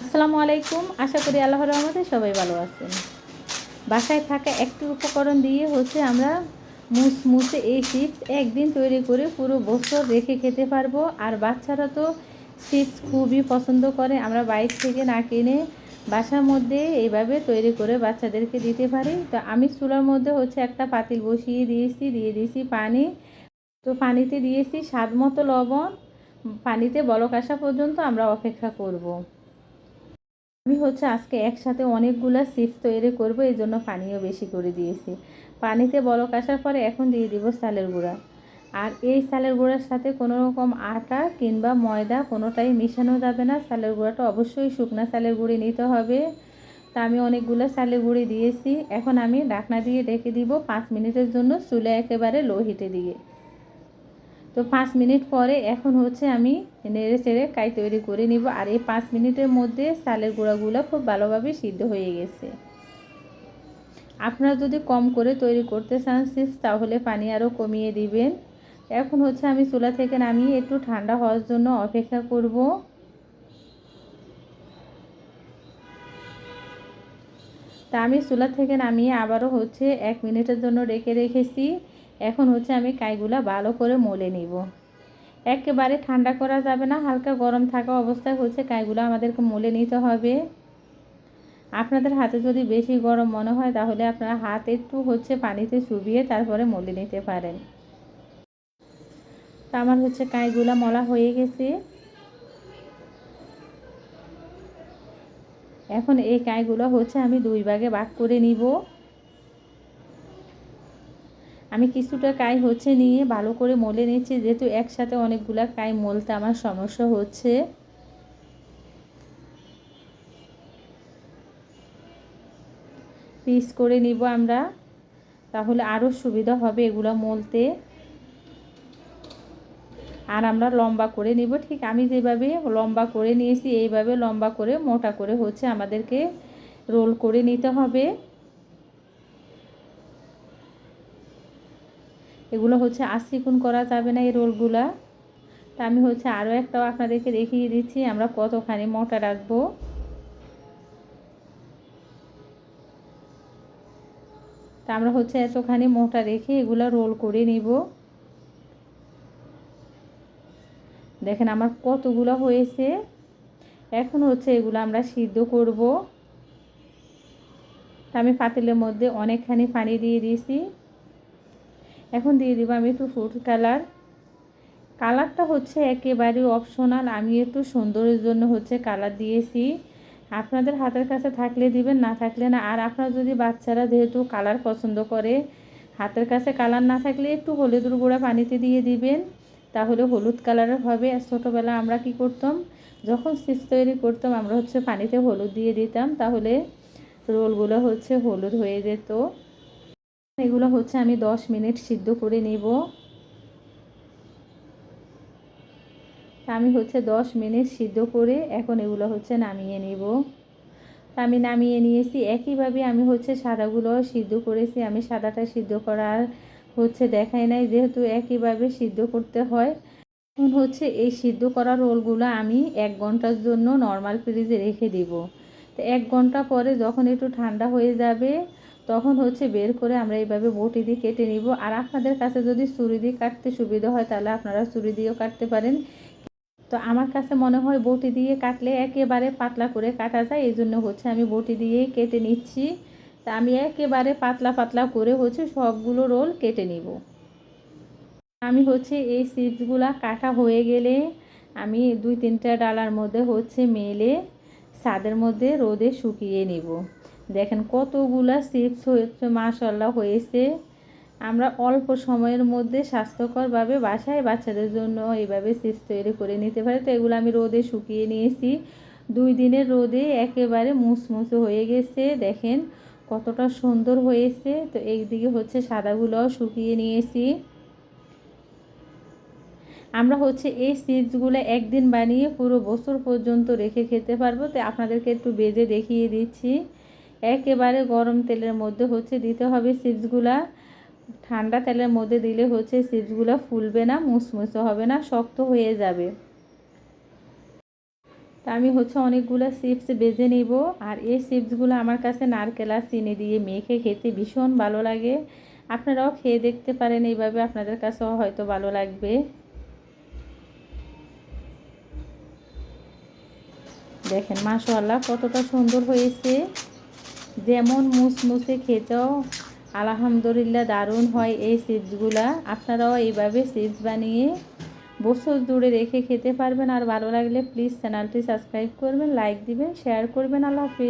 আসসালামু আলাইকুম। আশা করি আল্লাহর রহমতে সবাই ভালো আছেন। বাসায় থাকা একটি উপকরণ দিয়ে হচ্ছে আমরা মুসমুসে এই চিপস একদিন তৈরি করে পুরো বছর রেখে খেতে পারব। আর বাচ্চারা তো চিপস খুবই পছন্দ করে। আমরা বাইরে থেকে না কিনে বাসার মধ্যে এইভাবে তৈরি করে বাচ্চাদেরকে দিতে পারি। তো আমি চুলার মধ্যে হচ্ছে একটা পাতিল বসিয়ে দিয়েছি, দিয়ে দিয়েছি পানি। তো পানিতে দিয়েছি স্বাদ মতো লবণ। পানিতে বলক আসা পর্যন্ত আমরা অপেক্ষা করব। আমি হচ্ছে আজকে একসাথে অনেকগুলো চিপস তৈরি করব, এই জন্য পানিও বেশি করে দিয়েছি। পানিতে বলক আসার পরে এখন দিয়ে দিব চালের গুঁড়া। আর এই চালের গুঁড়ার সাথে কোনো রকম আটা কিংবা ময়দা কোনোটাই মিশানো যাবে না। চালের গুঁড়াটা অবশ্যই শুকনা চালের গুঁড়ি নিতে হবে। তা আমি অনেকগুলো চালের গুঁড়ি দিয়েছি। এখন আমি ডাকনা দিয়ে ডেকে দিব পাঁচ মিনিটের জন্য চুলে একেবারে লো হিটে দিয়ে। তো পাঁচ মিনিট পরে এখন হচ্ছে আমি নেড়ে চেড়ে কাই তৈরি করে নিব। আর এই পাঁচ মিনিটের মধ্যে চালের গুঁড়াগুলো খুব ভালোভাবে সিদ্ধ হয়ে গেছে। আপনারা যদি কম করে তৈরি করতে চান চিপস, তাহলে পানি আরও কমিয়ে দিবেন। এখন হচ্ছে আমি চুলা থেকে নামিয়ে একটু ঠান্ডা হওয়ার জন্য অপেক্ষা করব। তা আমি চুলা থেকে নামিয়ে আবারও হচ্ছে এক মিনিটের জন্য রেখে রেখেছি। এখন হচ্ছে আমি কাইগুলা ভালো করে মলে নিব। একেবারে ঠান্ডা করা যাবে না, হালকা গরম থাকা অবস্থায় হচ্ছে কাইগুলো আমাদেরকে মলে নিতে হবে। আপনাদের হাতে যদি বেশি গরম মনে হয় তাহলে আপনারা হাত একটু হচ্ছে পানিতে চুবিয়ে তারপরে মলে নিতে পারেন। তা আমার হচ্ছে কাইগুলা মলা হয়ে গেছে। এখন এই কাইগুলো হচ্ছে আমি দুই ভাগে ভাগ করে নিব। আমি কিছুটা কাই হচ্ছে নিয়ে ভালো করে মলে নিচ্ছি, যেহেতু একসাথে অনেকগুলা কাই মলতে আমার সমস্যা হচ্ছে। পিস করে নিব আমরা, তাহলে আরও সুবিধা হবে এগুলো মলতে। আর আমরা লম্বা করে নিব, ঠিক আমি যেভাবে লম্বা করে নিয়েছি, এইভাবে লম্বা করে মোটা করে হচ্ছে আমাদেরকে রোল করে নিতে হবে। এগুলো হচ্ছে আশিকুন করা যাবে না এই রোলগুলা। তা আমি হচ্ছে আরও একটাও আপনাদেরকে দেখিয়ে দিচ্ছি, আমরা কতখানি মোটা রাখব। তা আমরা হচ্ছে এতখানি মোটা রেখে এগুলো রোল করে নিব। দেখেন আমার কতগুলো হয়েছে। এখন হচ্ছে এগুলো আমরা সিদ্ধ করব। তা আমি পাতিলের মধ্যে অনেকখানি পানি দিয়ে দিয়েছি। এখন দিয়ে দিব আমি একটু ফুড কালার কালারটা হচ্ছে একেবারে অপশনাল আমি একটু সুন্দরের জন্য হচ্ছে কালার দিয়েছি। আপনাদের হাতের কাছে থাকলে দিবেন, না থাকলে না। আর আপনারা যদি বাচ্চারা যেহেতু কালার পছন্দ করে, হাতের কাছে কালার না থাকলে একটু হলুদের গুঁড়া পানিতে দিয়ে দিবেন, তাহলে হলুদ কালারের হবে। আর ছোটোবেলা আমরা কি করতাম? যখন চিপস তৈরি করতাম, আমরা হচ্ছে পানিতে হলুদ দিয়ে দিতাম, তাহলে রোলগুলো হচ্ছে হলুদ হয়ে যেত। এগুলো হচ্ছে আমি দশ মিনিট সিদ্ধ করে নিব। আমি হচ্ছে দশ মিনিট সিদ্ধ করে এখন এগুলো হচ্ছে নামিয়ে নিব। আমি নামিয়ে নিয়েছি। একইভাবে আমি হচ্ছে সাদাগুলো সিদ্ধ করেছি। আমি সাদাটা সিদ্ধ করার হচ্ছে দেখাই নাই, যেহেতু একইভাবে সিদ্ধ করতে হয়। এখন হচ্ছে এই সিদ্ধ করা রোলগুলো আমি এক ঘণ্টার জন্য নর্মাল ফ্রিজে রেখে দিব। তো এক ঘণ্টা পরে যখন একটু ঠান্ডা হয়ে যাবে তখন হচ্ছে বের করে আমরা এইভাবে বটি দিয়ে কেটে নিব। আর আপনাদের কাছে যদি ছুরি দিয়ে কাটতে সুবিধা হয়, তাহলে আপনারা ছুরি দিয়েও কাটতে পারেন। তো আমার কাছে মনে হয় বটি দিয়ে কাটলে একেবারে পাতলা করে কাটা যায়, এই জন্য হচ্ছে আমি বটি দিয়েই কেটে নিচ্ছি। তা আমি একেবারে পাতলা পাতলা করে হচ্ছে সবগুলো রোল কেটে নিব। আমি হচ্ছে এই চিপসগুলা কাটা হয়ে গেলে আমি দুই তিনটা ডালার মধ্যে হচ্ছে মেলে ছাদের মধ্যে রোদে শুকিয়ে নিব। দেখেন কতগুলা চিপস হয়েছে মাশাল্লাহ হয়েছে। আমরা অল্প সময়ের মধ্যে স্বাস্থ্যকরভাবে বাসায় বাচ্চাদের জন্য এইভাবে চিপস তৈরি করে নিতে পারি। তো এগুলো আমি রোদে শুকিয়ে নিয়েছি। দুই দিনের রোদে একেবারে মুসমুসে হয়ে গেছে, দেখেন কতটা সুন্দর হয়েছে। তো একদিকে হচ্ছে সাদাগুলোও শুকিয়ে নিয়েছি। আমরা হচ্ছে এই চিপসগুলো একদিন বানিয়ে পুরো বছর পর্যন্ত রেখে খেতে পারব। তো আপনাদেরকে একটু বেজে দেখিয়ে দিচ্ছি। একেবারে গরম তেলের মধ্যে হচ্ছে দিতে হবে চিপসগুলা। ঠান্ডা তেলের মধ্যে দিলে হচ্ছে চিপসগুলো ফুলবে না, মুসমুসে হবে না, শক্ত হয়ে যাবে। তা আমি হচ্ছে অনেকগুলো চিপস বেজে নিব আর এই চিপসগুলো আমার কাছে নারকেল আর চিনি দিয়ে মেখে খেতে ভীষণ ভালো লাগে। আপনারাও খেয়ে দেখতে পারেন এইভাবে, আপনাদের কাছেও হয়তো ভালো লাগবে। দেখেন মাশাআল্লাহ কতটা সুন্দর হয়েছে। যেমন মুসমুসে খেতেও আলহামদুলিল্লাহ দারুণ হয় এই চিপসগুলা। আপনারাও এইভাবে চিপস বানিয়ে বছর জুড়ে রেখে খেতে পারবেন। আর ভালো লাগলে প্লিজ চ্যানেলটি সাবস্ক্রাইব করবেন লাইক দিবেন শেয়ার করবেন। আল্লাহ হাফিজ।